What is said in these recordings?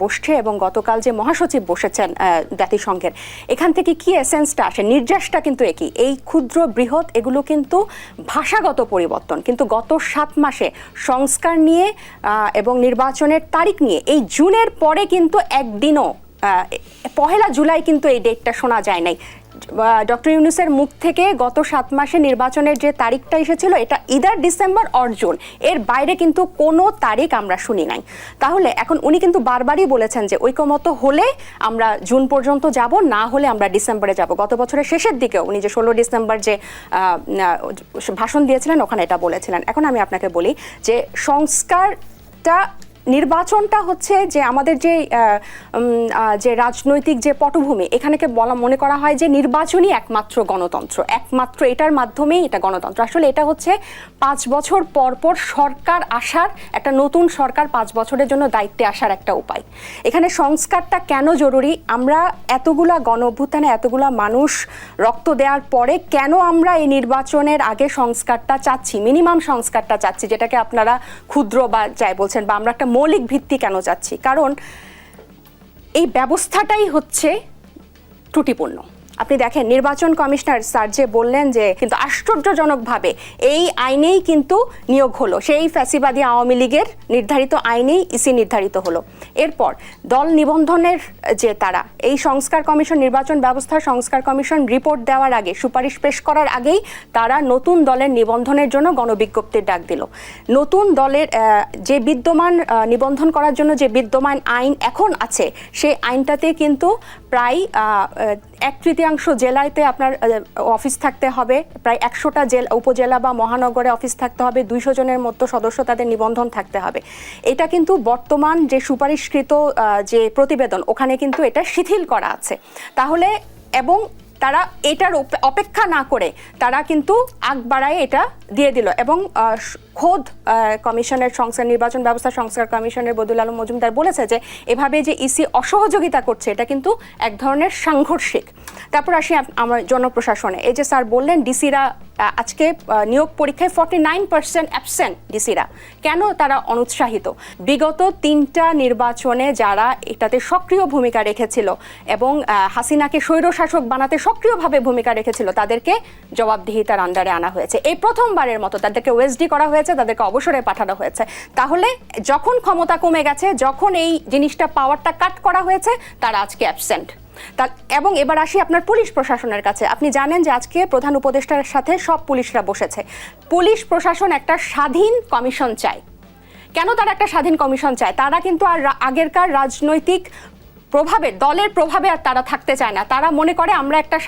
বসছে এবং গতকাল যে মহাসচিব বসেছেন জাতিসংঘের, এখান থেকে কি এসেন্সটা আসে? নির্যাসটা কিন্তু একই। এই ক্ষুদ্র বৃহৎ, এগুলো কিন্তু ভাষাগত পরিবর্তন। কিন্তু গত সাত মাসে সংস্কার নিয়ে এবং নির্বাচনের তারিখ নিয়ে, এই জুনের পরে কিন্তু একদিনও পহেলা জুলাই কিন্তু এই ডেটটা শোনা যায় নাই ডক্টর ইউনুসের মুখ থেকে গত সাত মাসে নির্বাচনের যে তারিখটা এসেছিল, এটা ইদার ডিসেম্বর অর জুন এর বাইরে কিন্তু কোনো তারিখ আমরা শুনি নাই। তাহলে এখন উনি কিন্তু বারবারই বলেছেন যে ঐকমত হলে আমরা জুন পর্যন্ত যাব, না হলে আমরা ডিসেম্বরে যাব। গত বছরের শেষের দিকেও উনি যে ষোলো ডিসেম্বর যে ভাষণ দিয়েছিলেন, ওখানে এটা বলেছিলেন। এখন আমি আপনাকে বলি যে সংস্কারটা নির্বাচনটা হচ্ছে যে আমাদের যে যে রাজনৈতিক যে পটভূমি, এখানেকে বলা, মনে করা হয় যে নির্বাচনই একমাত্র গণতন্ত্র। একমাত্র এটার মাধ্যমেই এটা গণতন্ত্র। আসলে এটা হচ্ছে পাঁচ বছর পর পর সরকার আসার, একটা নতুন সরকার পাঁচ বছরের জন্য দায়িত্বে আসার একটা উপায়। এখানে সংস্কারটা কেন জরুরি? আমরা এতগুলা গণ অভ্যুত্থানে এতগুলা মানুষ রক্ত দেওয়ার পরে কেন আমরা এই নির্বাচনের আগে সংস্কারটা চাচ্ছি? মিনিমাম সংস্কারটা চাচ্ছি, যেটাকে আপনারা ক্ষুদ্র বা যাই বলছেন, বা আমরা একটা মৌলিক ভিত্তি কেন যাচ্ছি কারণ এই ব্যবস্থাটাই হচ্ছে ত্রুটিপূর্ণ। আপনি দেখেন, নির্বাচন কমিশনার স্যার যে বললেন যে কিন্তু আশ্চর্যজনকভাবে এই আইনেই কিন্তু নিয়োগ হলো। সেই ফ্যাসিবাদী আওয়ামী লীগের নির্ধারিত আইনেই ইসি নির্ধারিত হলো। এরপর দল নিবন্ধনের যে তারা, এই সংস্কার কমিশন, নির্বাচন ব্যবস্থা সংস্কার কমিশন রিপোর্ট দেওয়ার আগে, সুপারিশ পেশ করার আগেই তারা নতুন দলের নিবন্ধনের জন্য গণবিজ্ঞপ্তির ডাক দিল। নতুন দলের যে বিদ্যমান নিবন্ধন করার জন্য যে বিদ্যমান আইন এখন আছে, সেই আইনটাতে কিন্তু প্রায় এক তৃতীয়াংশ জেলাতে আপনার অফিস থাকতে হবে। প্রায় একশোটা জেলা, উপজেলা বা মহানগরে অফিস থাকতে হবে। দুইশো জনের মতো সদস্য তাদের নিবন্ধন থাকতে হবে। এটা কিন্তু বর্তমান যে সুপারিশকৃত যে প্রতিবেদন, ওখানে কিন্তু এটা শিথিল করা আছে। তাহলে, এবং তারা এটার অপেক্ষা না করে তারা কিন্তু আগ বাড়ায় এটা দিয়ে দিল। এবং খোদ কমিশনের সংস্কার, নির্বাচন ব্যবস্থা সংস্কার কমিশনের বদুল আলম মজুমদার বলেছে যে, এভাবে যে ইসি অসহযোগিতা করছে, এটা কিন্তু এক ধরনের সাংঘর্ষিক। তারপর আসি আমার জনপ্রশাসনে। এই যে স্যার বললেন ডিসিরা আজকে নিয়োগ পরীক্ষায় ফর্টি নাইন পার্সেন্ট অ্যাবসেন্ট ডিসিরা কেন তারা অনুৎসাহিত? বিগত তিনটা নির্বাচনে যারা এটাতে সক্রিয় ভূমিকা রেখেছিল এবং হাসিনাকে স্বৈরশাসক বানাতে সক্রিয়ভাবে ভূমিকা রেখেছিল, তাদেরকে জবাবদিহিতার আন্ডারে আনা হয়েছে। এই প্রথমবারের মতো তাদেরকে ওয়েসডি করা হয়েছে। তাদেরকে অবসরে পাঠানো হয়েছে। তাহলে যখন ক্ষমতা কমে গেছে, যখন এই জিনিসটা পাওয়ারটা কাট করা হয়েছে, তারা আজকে অ্যাবসেন্ট এবং এবার আসি আপনার পুলিশ প্রশাসনের কাছে। আপনি জানেন যে আজকে প্রধান উপদেষ্টার সাথে সব পুলিশরা বসেছে। পুলিশ প্রশাসন একটা স্বাধীন কমিশন চায়। কেন তারা একটা স্বাধীন কমিশন চায়? তারা কিন্তু আর আগেরকার রাজনৈতিক প্রভাবে, দলের প্রভাবে আর তারা থাকতে চায় না। তারা মনে করে আমরা একটা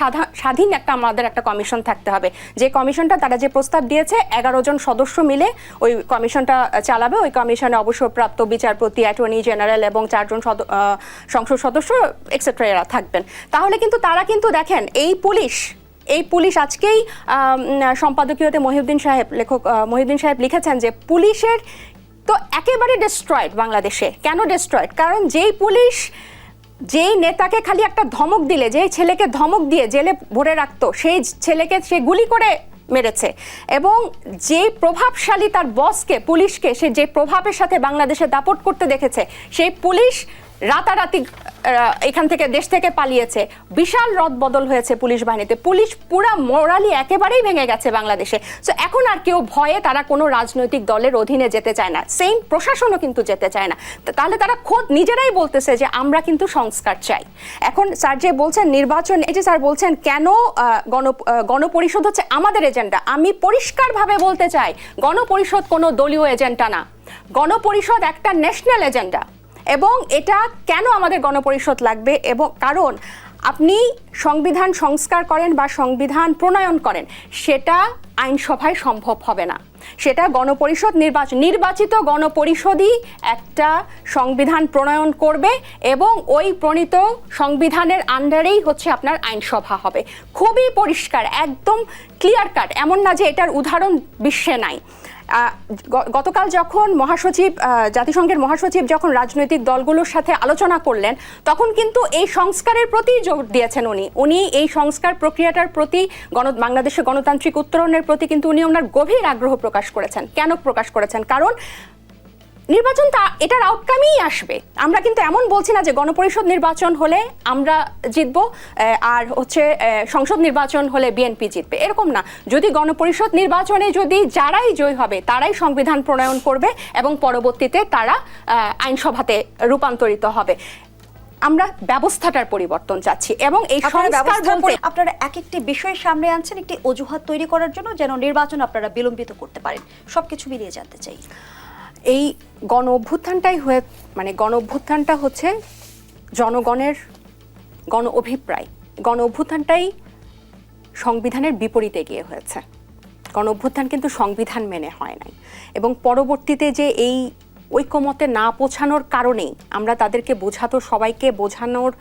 স্বাধীন একটা আমাদের একটা কমিশন থাকতে হবে। যে কমিশনটা তারা যে প্রস্তাব দিয়েছে, এগারো জন সদস্য মিলে ওই কমিশনটা চালাবে। ওই কমিশনে অবসরপ্রাপ্ত বিচারপতি, অ্যাটর্নি জেনারেল এবং চারজন সংসদ সদস্য এক্সেট্রা এরা থাকবেন। তাহলে কিন্তু তারা কিন্তু দেখেন, এই পুলিশ এই পুলিশ আজকেই সম্পাদকীয়তে মহিউদ্দিন সাহেব, লেখক মহিউদ্দিন সাহেব লিখেছেন যে পুলিশের তো একেবারে ডিস্ট্রয়েড বাংলাদেশে। কেন ডিস্ট্রয়েড কারণ যেই পুলিশ যেই নেতাকে খালি একটা ধমক দিলে, যেই ছেলেকে ধমক দিয়ে জেলে ভরে রাখতো, সেই ছেলেকে সে গুলি করে মেরেছে। এবং যে প্রভাবশালী তার বসকে পুলিশকে, সে যে প্রভাবের সাথে বাংলাদেশে দাপট করতে দেখেছে, সেই পুলিশ রাতারাতি এখান থেকে দেশ থেকে পালিয়েছে। বিশাল রদ বদল হয়েছে পুলিশ বাহিনীতে। পুলিশ পুরা মোরালি একেবারেই ভেঙে গেছে বাংলাদেশে। সো এখন আর কেউ ভয়ে তারা কোনো রাজনৈতিক দলের অধীনে যেতে চায় না। সেম প্রশাসনও কিন্তু যেতে চায় না। তা- তাহলে তারা খোদ নিজেরাই বলতেছে যে আমরা কিন্তু সংস্কার চাই। এখন স্যার যে বলছেন নির্বাচন, এই যে স্যার বলছেন কেন গণ গণপরিষদ হচ্ছে আমাদের এজেন্ডা। আমি পরিষ্কারভাবে বলতে চাই, গণপরিষদ কোনো দলীয় এজেন্ডা না। গণপরিষদ একটা ন্যাশনাল এজেন্ডা। এবং এটা কেন আমাদের গণপরিষদ লাগবে এবং কারণ আপনি সংবিধান সংস্কার করেন বা সংবিধান প্রণয়ন করেন, সেটা আইনসভায় সম্ভব হবে না। সেটা গণপরিষদ নির্বাচন নির্বাচিত গণপরিষদই একটা সংবিধান প্রণয়ন করবে এবং ওই প্রণীত সংবিধানের আন্ডারেই হচ্ছে আপনার আইনসভা হবে। খুবই পরিষ্কার, একদম ক্লিয়ার কাট এমন না যে এটার উদাহরণ বিশ্বে নাই। গতকাল যখন মহাসচিব জাতিসংঘের মহাসচিব যখন রাজনৈতিক দলগুলোর সাথে আলোচনা করলেন, তখন কিন্তু এই সংস্কারের প্রতি জোর দিয়েছেন উনি। উনি এই সংস্কার প্রক্রিয়াটার প্রতি গণ, বাংলাদেশের গণতান্ত্রিক উত্তরণের প্রতি কিন্তু উনি ওনার গভীর আগ্রহ প্রকাশ করেছেন। কেন প্রকাশ করেছেন? কারণ নির্বাচন তা এটার আউটকামই আসবে। আমরা কিন্তু এমন বলছি না যে গণপরিষদ নির্বাচন হলে আমরা জিতবো আর হচ্ছে সংসদ নির্বাচন হলে বিএনপি জিতবে। এরকম না। যদি গণপরিষদ নির্বাচনে যদি যারাই জয় হবে তারাই সংবিধান প্রণয়ন করবে এবং পরবর্তীতে তারা আইনসভাতে রূপান্তরিত হবে। আমরা ব্যবস্থাটার পরিবর্তন চাচ্ছি এবং এই সংস্কার বলতে আপনারা এক একটি বিষয় সামনে আনছেন একটি অজুহাত তৈরি করার জন্য যেন নির্বাচন আপনারা বিলম্বিত করতে পারেন। সবকিছু মিলিয়ে জানতে চাই। এই গণ অভ্যুত্থানটাই হয়ে মানে গণ অভ্যুত্থানটা হচ্ছে জনগণের গণ অভিপ্রায়। গণ অভ্যুত্থানটাই সংবিধানের বিপরীতে গিয়ে হয়েছে। গণ অভ্যুত্থান কিন্তু সংবিধান মেনে হয় নাই। এবং পরবর্তীতে যে এই ঐকমতে না পৌঁছানোর কারণেই। আমরা তাদেরকে বোঝাতো সবাইকে বোঝানোর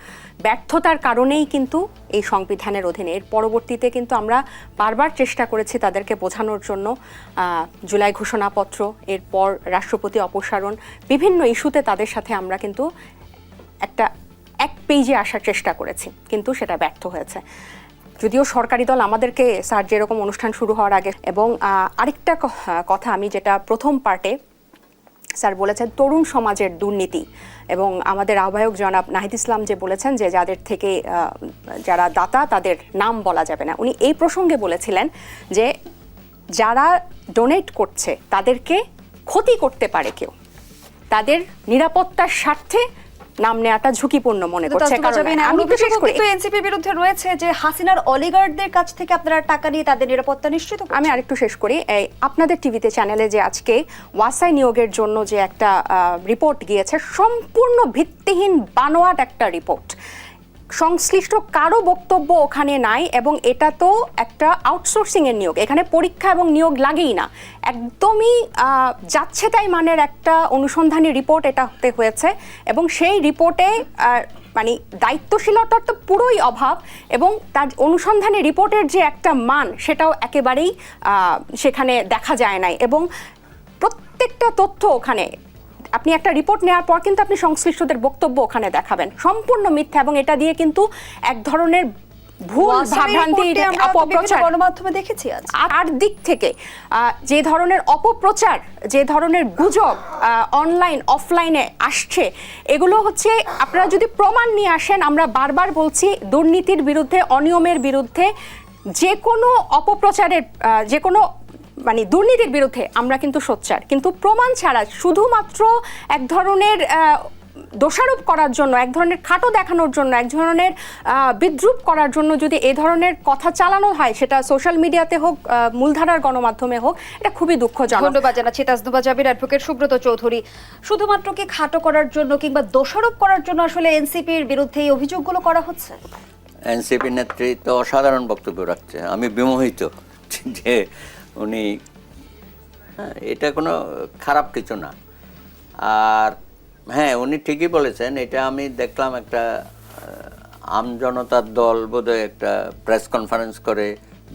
ব্যর্থতার কারণেই কিন্তু এই সংবিধানের অধীনে। এর পরবর্তীতে কিন্তু আমরা বারবার চেষ্টা করেছি তাদেরকে বোঝানোর জন্য। জুলাই ঘোষণাপত্র, এরপর রাষ্ট্রপতি অপসারণ, বিভিন্ন ইস্যুতে তাদের সাথে আমরা কিন্তু একটা এক পেজে আসার চেষ্টা করেছি, কিন্তু সেটা ব্যর্থ হয়েছে। যদিও সরকারি দল আমাদেরকে, স্যার, যেরকম অনুষ্ঠান শুরু হওয়ার আগে, এবং আরেকটা কথা আমি যেটা প্রথম পার্টে স্যার বলেছেন তরুণ সমাজের দুর্নীতি। এবং আমাদের আহ্বায়ক জনাব নাহিদ ইসলাম যে বলেছেন যে যাদের থেকে যারা দাতা তাদের নাম বলা যাবে না। উনি এই প্রসঙ্গে বলেছিলেন যে যারা ডোনেট করছে তাদেরকে ক্ষতি করতে পারে কেউ। তাদের নিরাপত্তার স্বার্থে নাম নেওয়াটা ঝুঁকিপূর্ণ মনে করছে আমি কিন্তু এনসিপির বিরুদ্ধে রয়েছে যে হাসিনার অলিগার্ডদের কাছ থেকে আপনারা টাকা নিয়ে তাদের নিরাপত্তা নিশ্চিত আমি আরেকটু শেষ করি। এই আপনাদের টিভিতে চ্যানেলে যে আজকে ওয়াসাই নিয়োগের জন্য যে একটা রিপোর্ট গিয়েছে সম্পূর্ণ ভিত্তিহীন বানোয়াট একটা রিপোর্ট। সংশ্লিষ্ট কারও বক্তব্য ওখানে নাই এবং এটা তো একটা আউটসোর্সিং এর নিয়োগ। এখানে পরীক্ষা এবং নিয়োগ লাগেই না। একদমই যাচ্ছে তাই মানের একটা অনুসন্ধানী রিপোর্ট এটা হতে হয়েছে এবং সেই রিপোর্টে মানে দায়িত্বশীলতার তো পুরোই অভাব এবং তার অনুসন্ধানী রিপোর্টের যে একটা মান সেটাও একেবারেই সেখানে দেখা যায় নাই এবং প্রত্যেকটা তথ্য ওখানে আপনি একটা রিপোর্ট নেওয়ার পর কিন্তু আপনি সংশ্লিষ্টদের বক্তব্য ওখানে দেখাবেন। সম্পূর্ণ মিথ্যা এবং এটা দিয়ে কিন্তু এক ধরনের ভুল ভাবভ্রান্তি আমরা অপপ্রচার। গণমাধ্যমে দেখেছি আর দিক থেকে যে ধরনের অপপ্রচার যে ধরনের গুজব অনলাইন অফলাইনে আসছে এগুলো হচ্ছে আপনারা যদি প্রমাণ নিয়ে আসেন আমরা বারবার বলছি দুর্নীতির বিরুদ্ধে অনিয়মের বিরুদ্ধে যে কোনো অপপ্রচারের যে কোনো মানে দুর্নীতির বিরুদ্ধে আমরা কিন্তু সোচ্চার। কিন্তু প্রমাণ ছাড়া শুধুমাত্র এক ধরনের দোষারোপ করার জন্য এক ধরনের খাটো দেখানোর জন্য এক ধরনের বিদ্রুপ করার জন্য যদি এ ধরনের কথা চালানো হয় সেটা সোশ্যাল মিডিয়াতে হোক আহ, মূলধারার গণমাধ্যমে হোক এটা খুবই দুঃখজনক। ধন্যবাদ জানাচ্ছি তাজনুবা জাবির অ্যাডভোকেট সুব্রত চৌধুরী। শুধুমাত্র কি খাটো করার জন্য কিংবা দোষারোপ করার জন্য আসলে এনসিপির বিরুদ্ধে এই অভিযোগগুলো করা হচ্ছে? এনসিপি নেতৃত্ব অসাধারণ বক্তব্য রাখছে। আমি বিমোহিত যে উনি এটা কোনো খারাপ কিছু না। আর হ্যাঁ উনি ঠিকই বলেছেন, এটা আমি দেখলাম একটা আম আমজনতার দল বোধহয় একটা প্রেস কনফারেন্স করে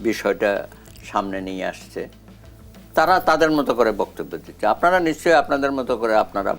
বিষয়টা সামনে নিয়ে আসছে। তারা তাদের মতো করে বক্তব্য দিচ্ছে। আপনারা নিশ্চয়ই আপনাদের মতো করে আপনারা